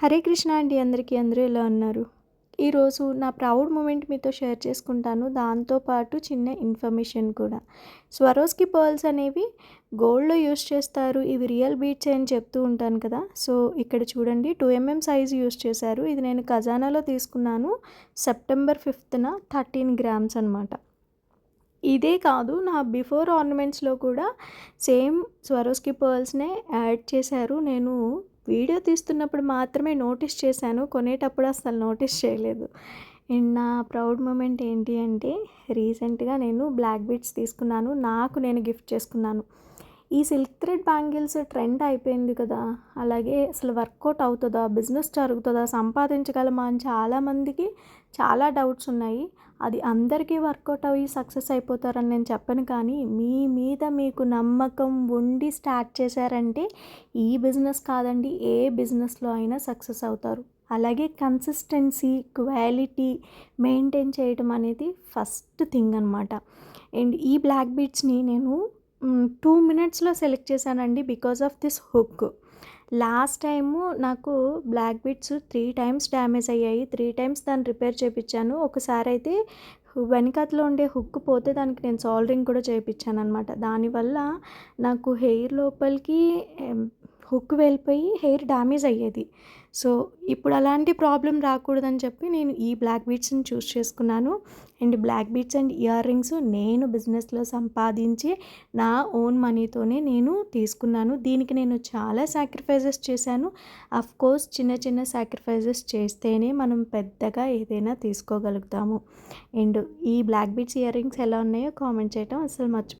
హరే కృష్ణ అండి అందరికీ అందరూ ఎలా ఉన్నారు? ఈరోజు నా ప్రౌడ్ మూమెంట్ మీతో షేర్ చేసుకుంటాను. దాంతోపాటు చిన్న ఇన్ఫర్మేషన్ కూడా. స్వరోస్కి పర్ల్స్ అనేవి గోల్డ్లో యూస్ చేస్తారు. ఇవి రియల్ బీట్స్ అని చెప్తూ ఉంటాను కదా. సో ఇక్కడ చూడండి టూ ఎంఎం సైజ్ యూస్ చేశారు. ఇది నేను ఖజానాలో తీసుకున్నాను. సెప్టెంబర్ ఫిఫ్త్న థర్టీన్ గ్రామ్స్ అనమాట ఇదే కాదు నా బిఫోర్ ఆర్నమెంట్స్లో కూడా సేమ్ స్వరోస్కి పర్ల్స్నే యాడ్ చేశారు. నేను వీడియో తీస్తున్నప్పుడు మాత్రమే నోటీస్ చేశాను. కొనేటప్పుడు అసలు నోటీస్ చేయలేదు. అండ్ నా ప్రౌడ్ మూమెంట్ ఏంటి అంటే రీసెంట్గా నేను బ్లాక్ బీట్స్ తీసుకున్నాను. నాకు నేను గిఫ్ట్ చేసుకున్నాను. ఈ సిల్క్ థ్రెడ్ బ్యాంగిల్స్ ట్రెండ్ అయిపోయింది కదా. అలాగే అసలు వర్కౌట్ అవుతుందా? బిజినెస్ జరుగుతుందా? సంపాదించగలమా? అని చాలామందికి చాలా డౌట్స్ ఉన్నాయి. అది అందరికీ వర్కౌట్ అయ్యి సక్సెస్ అయిపోతారని నేను చెప్పను కానీ మీ మీద మీకు నమ్మకం ఉండి స్టార్ట్ చేశారంటే ఈ బిజినెస్ కాదండి ఏ బిజినెస్లో అయినా సక్సెస్ అవుతారు. అలాగే కన్సిస్టెన్సీ క్వాలిటీ మెయింటైన్ చేయడం అనేది ఫస్ట్ థింగ్ అనమాట అండ్ ఈ బ్లాక్ బీట్స్ని నేను టూ మినిట్స్లో సెలెక్ట్ చేశానండి because of this hook. Last time నాకు black bits three times damage అయ్యాయి. త్రీ టైమ్స్ దాన్ని రిపేర్ చేయించాను ఒకసారి అయితే వెనకట్లో ఉండే హుక్ పోతే దానికి నేను సాల్డరింగ్ కూడా చేయించాను అనమాట దానివల్ల నాకు హెయిర్ లోపలికి హుక్ వెళ్ళిపోయి హెయిర్ డ్యామేజ్ అయ్యేది. సో ఇప్పుడు అలాంటి ప్రాబ్లం రాకూడదని చెప్పి నేను ఈ బ్లాక్ బీట్స్ని చూస్ చేసుకున్నాను. And black beats and earrings నేను బిజినెస్లో సంపాదించి నా ఓన్ మనీతోనే నేను తీసుకున్నాను. దీనికి నేను చాలా సాక్రిఫైజెస్ చేశాను. అఫ్ కోర్స్ చిన్న చిన్న సాక్రిఫైజెస్ చేస్తేనే మనం పెద్దగా ఏదైనా తీసుకోగలుగుతాము. అండ్ ఈ బ్లాక్ బీట్స్ ఇయర్ రింగ్స్ ఎలా ఉన్నాయో కామెంట్ చేయటం అసలు మర్చి